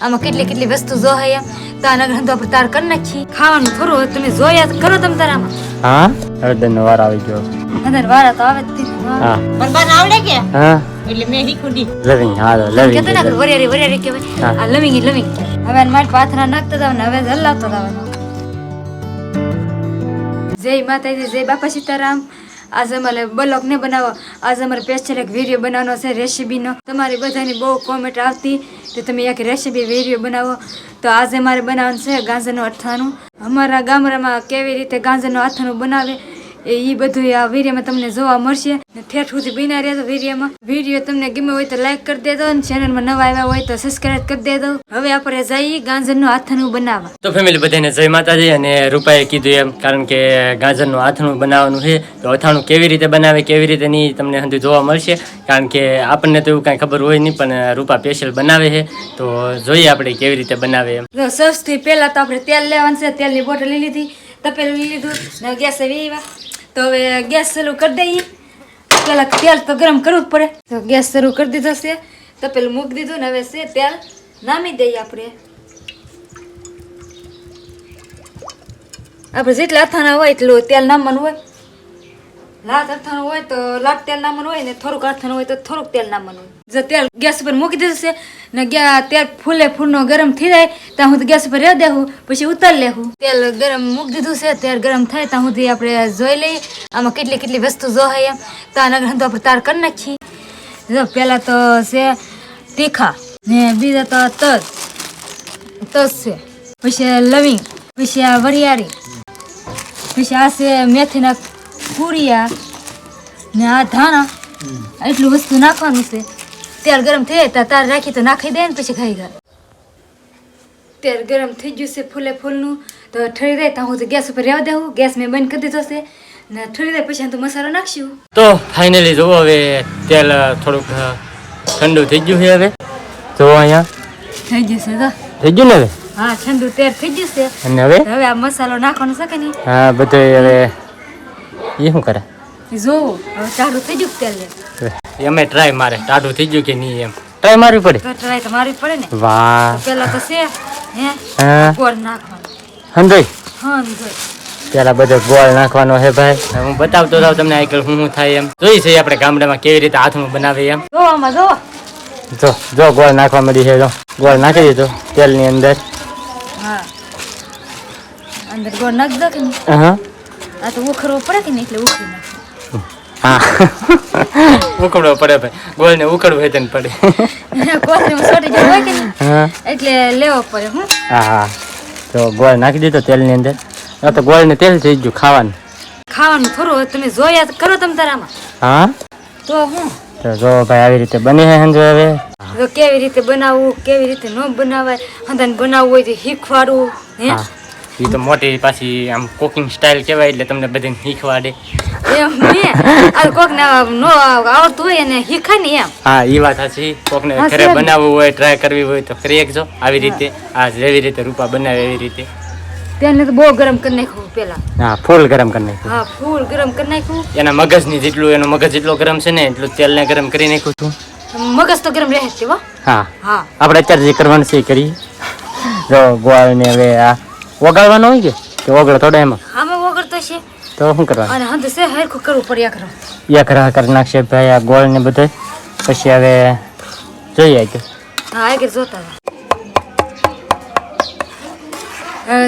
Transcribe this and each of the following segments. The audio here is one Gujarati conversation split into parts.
આમાં કેટલી કેટલી વસ્તુ એમ. તો આના ગ્રંથો પર તાર કરી નાખી ખાવાનું થોડું હોય તમે જોયા કરો તમે તારામાં હા? હળદર નો વાર આવી ગયો. હળદર વાર તો આવે જ હા. પણ આવડે કે? હા. એટલે મેં દી લવિંગ હા લવિંગ કહેતા ના વરિયારી વરિયારી કહેવાય. હા. આ લવિંગ ઈ લવિંગ. હવે માર પાથરા નાખતા હતા ને હવે હલાવતા હતા જય માતાજી જય બાપા સીતારામ. આજે અમારે બ્લોગ ને બનાવો આજે અમારે સ્પેશિયલ એક વીડિયો બનાવવાનો છે રેસીપીનો તમારી બધાની બહુ કોમેન્ટ આવતી. તો તમે એક રેસીપી વીડિયો બનાવો. તો આજે મારે બનાવવાનું છે ગાંજરનું અથાણું. અમારા ગામડામાં કેવી રીતે ગાંજરનું અથાણું બનાવે એ બધું આ વિડીયોમાં તમને જોવા મળશે. ઠેઠ સુધી બિના રહેતો વિડીયોમાં. વીડિયો તમને ગમે હોય તો લાઈક કરી દેજો અને ચેનલમાં નવા આવ્યા હોય તો સબસ્ક્રાઈબ કરી દેજો. હવે આપણે જઈએ ગાજરનું હાથનું બનાવવા. તો ફેમિલી બધાને જય માતાજી અને રૂપાએ કીધું એમ કારણ કે ગાજરનું હાથનું બનાવવાનું છે તો અથાણું કેવી રીતે બનાવે કેવી રીતે નહીં તમને હંધુ જોવા મળશે. કારણ કે આપણને તો એવું કાંઈ ખબર હોય નહીં પણ રૂપા સ્પેશિયલ બનાવે છે. તો જોઈએ આપણે કેવી રીતે બનાવે એમ. તો સૌથી પહેલા તો આપણે તેલ લેવાનું છે તેલની બોટલ લઈ લીધી. તપેલું લઈ લીધું ગેસ વેવા. તો હવે ગેસ ચાલુ કરી દઈએ. પેલા તેલ તો ગરમ કરવું જ પડે. તો ગેસ શરૂ કરી દીધો છે. તપેલું મૂકી દીધું ને હવે છે તેલ નામી દઈએ આપણે. આપણે જેટલા અથાણા હોય એટલું તેલ નામવાનું હોય. લાત અથાણું હોય તો લાત તેલ નામવાનું હોય ને થોડુંક અથાણું હોય તો થોડુંક તેલ નામવાનું હોય. જો તેલ ગેસ ઉપર મૂકી દીધું છે ને ગયા તેલ ફૂલે ફૂલનો ગરમ થઈ જાય ત્યાં સુધી ગેસ ઉપર રહી દેવું પછી ઉતારી લેવું તેલ ગરમ મૂકી દીધું છે તેલ ગરમ થાય ત્યાં સુધી આપણે જોઈ લઈએ આમાં કેટલી કેટલી વસ્તુ જોહે એમ. તો આના ગ્રંથો આપણે તાર કરી નાખી જો પહેલાં તો છે તીખા ને બીજા તો તજ. તજ છે. પછી લવિંગ પછી આ વરિયાળી પછી આ છે મેથીના પૂરિયા ને આ ધાણા. એટલું વસ્તુ નાખવાનું છે. તેલ ગરમ થઈ જાય તાર રાખી તો નાખી દે ને પછી ખાઈ ગયા તેલ ગરમ થઈ ગયું છે ફૂલે ફૂલનું તો ઠરી જાય ત્યાં હું તો ગેસ ઉપર રહેવા દઉં ગેસ મેં બંધ કરી દીધો છે. ને ઠરી જાય પછી તું તો મસાલો નાખશું. તો ફાઇનલી જુઓ હવે તેલ થોડુંક ઠંડુ થઈ ગયું છે હવે. જુઓ અહીંયા. થઈ ગયું છે તો થઈ ગયું ને હવે? હા ઠંડુ તેલ થઈ ગયું છે. અને હવે? હવે આ મસાલો નાખવાનો છે કે નહીં? હા બધું હવે એ શું કરે? એ ટાઢું થઈ ગયું તેલ અમે ટ્રાય મારે ટાઢું થઈ ગયું કે નહીં એમ? ટ્રાય મારવી પડે? તો ટ્રાય તો મારવી પડે ને. વાહ. પેલા તો છે હે? હા. ગોળ નાખવાનું. સમજાય હા પેલા બધો ગોળ નાખવાનો હે ભાઈ. હું બતાવતો જાઉં તમને આગળ શું શું થાય એમ. જોઈ છે આપણે ગામડામાં કેવી રીતે હાથમાં બનાવે એમ. જો આમાં જો. જો જો ગોળ નાખવા મળી છે જો. ગોળ નાખી દીધો તેલની અંદર. હા. અંદર ગોળ નાખ દો કે હા. આ તો ઉખરવું પડે કે નહીં એટલે ઉખરી નાખ હા. ઉકળવો પડે ભાઈ. ગોળ ને ઉકળવું હોય તેને પડે એટલે લેવો પડે હું. હા હા. તો ગોળ નાખી દીધો તેલની અંદર. આ તો ગોળને તેલ થઈ ગયું ખાવાનું. ખાવાનું થોડું તમે જોયા કરો તમે તારામાં. હા? તો હું? તો જો ભાઈ આવી રીતે બની હે હંજો હવે. તો કેવી રીતે બનાવવું કેવી રીતે ન બનાવાય હંધાને બનાવવું હોય તો શીખવાડવું હે? એ તો મોટી પાછી આમ કુકિંગ સ્ટાઇલ કહેવાય એટલે તમને બધાને શીખવાડે. એમ ને આ કોક ને નો આવડતું હોય એને શીખાય ને એમ. હા એ વાત સાચી. કોકને હા, ઘરે બનાવવું હોય ટ્રાય કરવી હોય તો કરી એકજો આવી રીતે આ જેવી રીતે રૂપા બનાવે એવી રીતે. તેને તો બહુ ગરમ કરી નાખ્યું પેલા. હા ફૂલ ગરમ કરી નાખ્યું. હા ફૂલ ગરમ કરી નાખ્યું. એના મગજની જેટલું એનો મગજ જેટલો ગરમ છે ને એટલું તેલને ગરમ કરી નાખ્યું છું. મગજ તો ગરમ રહે જ હા. હા. આપણે અત્યારે જે કરવાનું છે કરી જો ગોળને હવે આ ઓગાળવાનો હોય કે ઓગળ થોડો એમાં? છે તો શું કરવાનું અને હંધ છે હરખું કરવું પડે એકરો યા કરા કરી નાખશે ભાઈ આ ગોળ ને બધે. પછી હવે જોઈએ કે. હા આગળ જોતા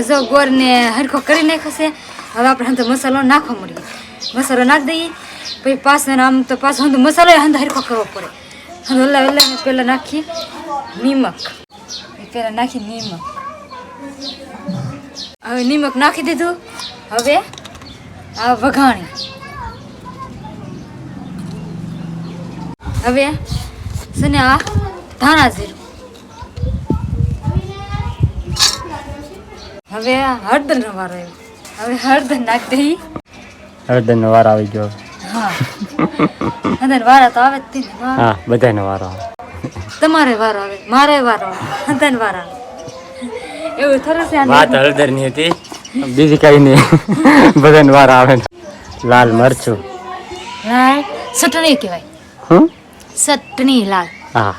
જો ગોળ ને હરખો કરી નાખ્યો છે હવે આપણે હંધ મસાલો નાખવા મળીએ મસાલો નાખી દઈએ પછી પાછો આમ તો પાછો હંધ મસાલો હંધ હરખો કરવો પડે. હંધ ઓલા ઓલા પહેલાં નાખીએ નિમક. પહેલાં નાખી નિમક. હવે નિમક નાખી દીધું. હવે આ વઘાણી. હવે છે ને આ ધાણા જીરું. હવે આ હળદરનો વારો આવ્યો. હવે હળદર નાખ દઈ હળદરનો વારો આવી ગયો હા. અંદર વારા તો આવે જ ને. હા. બધાનો વારો આવે. તમારે વારો આવે મારે વારો આવે અંતન વારો એવું થોડું છે વાત હળદરની હતી. બીજી કઈ નહીં. બધાનો વાર આવે લાલ મરચું. લાલ ચટણી કહેવાય. હમ? ચટણી લાલ. હા.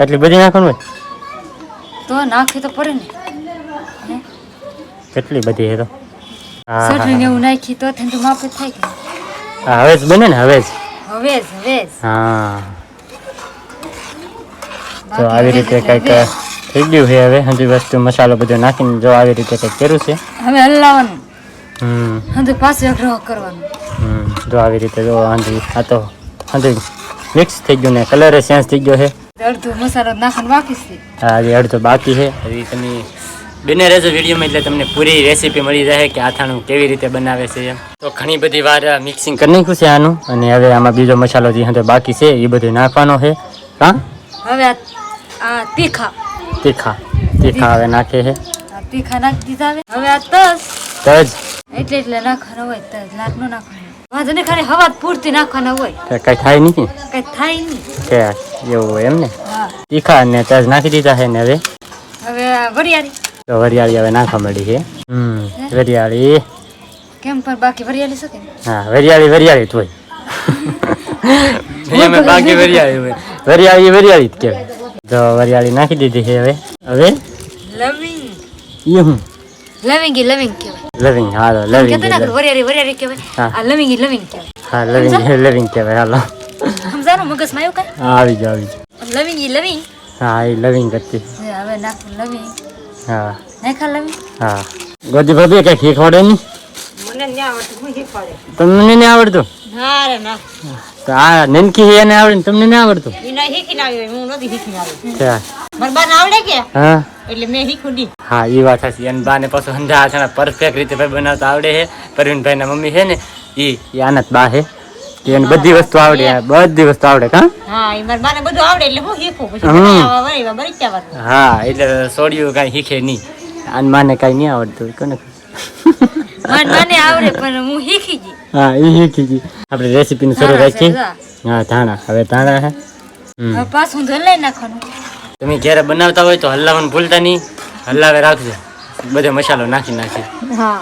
એટલી બધી નાખવાનું હોય? તો નાખી તો પડે ને. કેટલી બધી હે તો? ચટણી ને હા. એવું નાખી તો થઈને તો માફ થાય કે. હા હવે જ બને ને હવે જ. હવે જ હવે જ. હા. તો આવી રીતે કંઈક થઈ ગયું છે હવે. હજી વસ્તુ મસાલો બધો નાખીને જો આવી રીતે કંઈક કર્યું છે. હવે હલાવવાનું. હમ. હજુ પાછું અઘરો કરવાનું. હમ. જો આવી રીતે જો હાંધી આ તો હાંધી મિક્સ થઈ ગયું ને કલર ચેન્જ થઈ ગયો છે. અડધો મસાલો નાખવાનું બાકી છે. હા હજી અડધો બાકી છે. હજી તમે બને રહેજો વિડીયોમાં એટલે તમને પૂરી રેસીપી મળી રહે કે આથાણું કેવી રીતે બનાવે છે એમ. તો ઘણી બધી વાર મિક્સિંગ કરી નાખ્યું છે આનું. અને હવે આમાં બીજો મસાલો જે હતો બાકી છે એ બધું નાખવાનો છે. હા? હવે આ આ તીખા. તીખા. તીખા હવે નાખે છે. તીખા નાખી દીધા હવે હવે આ તજ. તજ. એટલે એટલે નાખવાનો હોય તજ. લાટ ન નાખવાનો. વાંધો નહીં ખાલી હવા પૂરતી નાખવાના હોય. કઈ થાય નહીં? કઈ થાય નહીં. કે એવું હોય એમ ને? તીખા ને તજ નાખી દીધા છે ને હવે? હવે વરિયાળી. તો વરિયાળી હવે નાખવા મળી છે. હમ વરિયાળી. કેમ પણ બાકી વરિયાળી શું હા વરિયાળી વરિયાળી જ હોય. બાકી વરિયાળી હોય. વરિયાળી વરિયાળી જ કહેવાય. તો વરિયાળી નાખી દીધી છે હવે. હવે? લવિંગ. ઈ હું? લવિંગ ઈ લવિંગ કહેવાય. લવિંગ હાલો લવિંગ કહેતા ના વરિયાળી વરિયાળી કહેવાય. હા. આ લવિંગ ઈ લવિંગ કહેવાય. હા લવિંગ લવિંગ કહેવાય હાલો. સમજાનો મગજમાં આવ્યું કાંઈ? આવી જ આવી જાઓ. લવિંગ ઈ લવિંગ? હા એ લવિંગ હતી હવે નાખ લવિંગ. હા. નાખા લવિંગ? હા. ગોદી ભાભી કઈ શીખવાડે નહીં? મને નહીં આવડતું હું શીખવાડે. તમને નહીં આવડતું? ના રે ના. આ નનકી એને આવડે ને તમને આવડતું? એ ના શીખીને આવ્યો હું નથી શીખીને આવ્યો હા. મારા આવડે કે? હા. એટલે મેં શીખું નહીં હા એ વાત હશે અને બાને પાછું હંધા પરફેક્ટ રીતે ભાઈ બનાવતા આવડે છે પરવીનભાઈના મમ્મી છે ને એ એ આનંદ બા છે એને બધી વસ્તુ આવડે બધી વસ્તુ આવડે કા? હા એ મારા બાને બધું આવડે એટલે હું શીખું? પછી હા એટલે સોડિયું કાંઈ શીખે નહીં. અને માને કાંઈ નહીં આવડતું કોને મને આવડે પણ હું શીખી ગઈ. હા એ શીખી ગઈ. આપણે રેસીપીનું શરૂ રાખીએ રાખી. હા ધાણા. હવે ધાણા હે પાછું તો નાખવાનું. તમે જ્યારે બનાવતા હોય તો હલાવવાનું ભૂલતા નહીં. હલાવે રાખજો. બધો મસાલો નાખી નાખી. હા.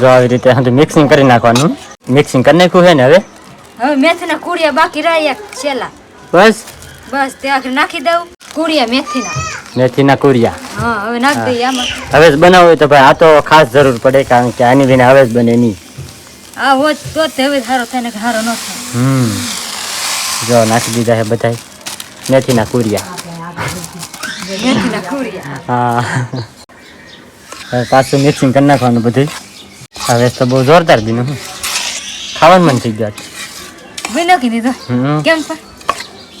જો આવી રીતે હંધું મિક્સિંગ કરી નાખવાનું. મિક્સિંગ કરી નાખ્યું છે ને હવે? હવે મેથીના કુડિયા બાકી રહ્યા છેલ્લા. બસ? બસ તે આખરે નાખી દઉં. કુડિયા મેથીના. મેથીના કુરિયા હા હવે નાખી દઈએ આમાં. હવે બનાવવું હોય તો ભાઈ આ તો ખાસ જરૂર પડે કારણ કે આની વિના હવે જ બને નહીં. આ હોત તો જ હવે સારો થાય ને સારો ન થાય. હમ. જો નાખી દીધા છે બધા મેથીના કુરિયા. હા. પાછું મિક્સિંગ કરી નાખવાનું બધું હવે તો બહુ જોરદાર બીનું ખાવાનું મન થઈ ગયું નાખી દીધો. કેમ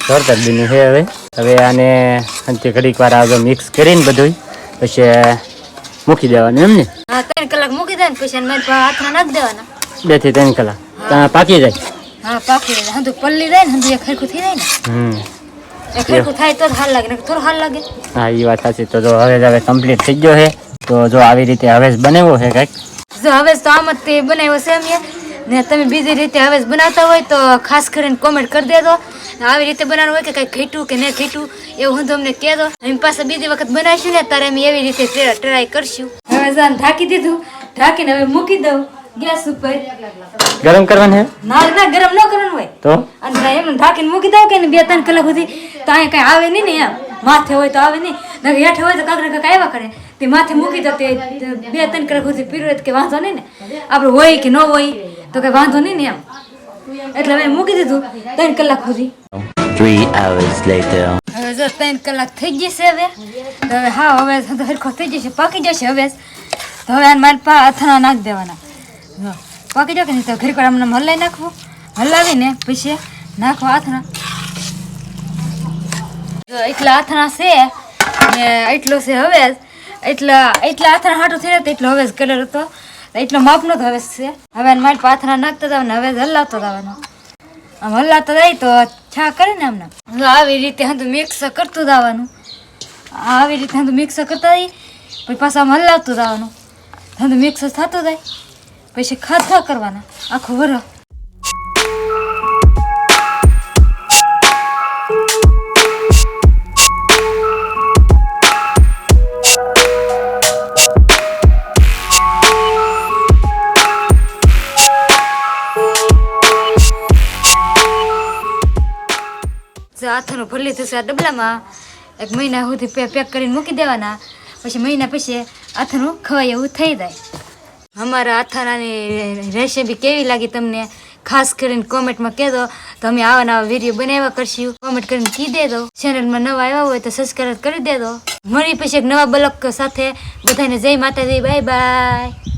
જોરદાર બીનું છે હવે. હવે આને અંતે ઘડીક વાર આગળ મિક્સ કરીને બધું પછી મૂકી દેવાનું એમ ને? હા ત્રણ કલાક મૂકી દે ને પછી મારી હાથમાં નાખી દેવાના. બેથી ત્રણ કલાક. ત્યાં પાકી જાય. હા પાકી જાય. હંધું પલ્લી જાય ને હંધું એક ખરખું થઈ જાય ને? હમ. એ ખરખું થાય તો હાલ લાગે ને થોડું હાલ લાગે. હા એ વાત સાચી. તો જો હવે હવે કમ્પ્લીટ થઈ ગયો છે. તો જો આવી રીતે હવે બનાવ્યો છે કંઈક? જો હવે તો આમ જ તે બનાવ્યો છે અમે ને તમે બીજી રીતે હવે બનાવતા હોય તો ખાસ કરીને કોમેન્ટ કરી દેજો. આવી રીતે બનાવવાનું હોય કે કંઈ ખેટું કે નહીં ખીટું એવું હું તમને કહેજો. એમ પાસે બીજી વખત બનાવીશું ને ત્યારે અમે એવી રીતે ટ્રાય કરશું. હવે જાન ઢાંકી દીધું. ઢાંકીને હવે મૂકી દઉં. ગેસ ઉપર. ગરમ કરવાનું છે ના ના ગરમ ન કરવાનું હોય. તો? અને એમ ઢાંકીને મૂકી દઉં કે ને બે ત્રણ કલાક સુધી તો અહીંયા કઈ આવે નહીં ને એમ. માથે હોય તો આવે નહીં. નકર હેઠે હોય તો કાંક ને કાંક આવ્યા કરે. તે માથે મૂકી દો તે બે ત્રણ કલાક સુધી પીરું કે વાંધો નહીં ને. આપણે હોય કે ન હોય તો કઈ વાંધો નહીં ને એમ. એટલે મેં મૂકી દીધું ત્રણ કલાક સુધી. Three hours later. હવે જો ત્રણ કલાક થઈ જશે હવે. હવે હા હવે હરખો થઈ જશે પાકી જશે હવે. તો હવે મારે પા અથાણા નાખી દેવાના. પાકી કે નહીં તો ઘરે વાર આમને હલાવી નાખવું. હલાવીને પછી નાખવા આથણા. જો, એટલા આથણા છે ને એટલો છે હવે. એટલા એટલા આથણા હાટું થઈને તો એટલો હવે જ કલર હતો. એટલો માપનો જ હવે છે. હવે મારી પાથરા નાખતા ને હવે હલાવતો જવાનો આમ હલાવતા જાય તો છા કરે ને આમને. આવી રીતે હું મિક્સ કરતું જવાનું આવી રીતે હું મિક્સ કરતા જાય, પછી પાછા આમ હલાવતું જવાનું હું મિક્સ થતું જાય. પછી ખાધા કરવાના. આખું વરસ હાથનું ભરલી થશે આ ડબલામાં, એક મહિના સુધી પેક કરીને મૂકી દેવાના. પછી મહિના પછી હાથનું ખવાય એવું થઈ જાય. અમારા આથાનાની રેસીપી કેવી લાગી તમને? ખાસ કરીને કોમેન્ટમાં કહેજો. તો અમે આવા નવા વીડિયો બનાવ્યા કરશું. કોમેન્ટ કરીને કહી દેજો. ચેનલમાં નવા આવ્યા હોય તો સબસ્ક્રાઈબ કરી દેજો. મળી પછી એક નવા બ્લોક સાથે. બધાને જય માતાજી. Bye bye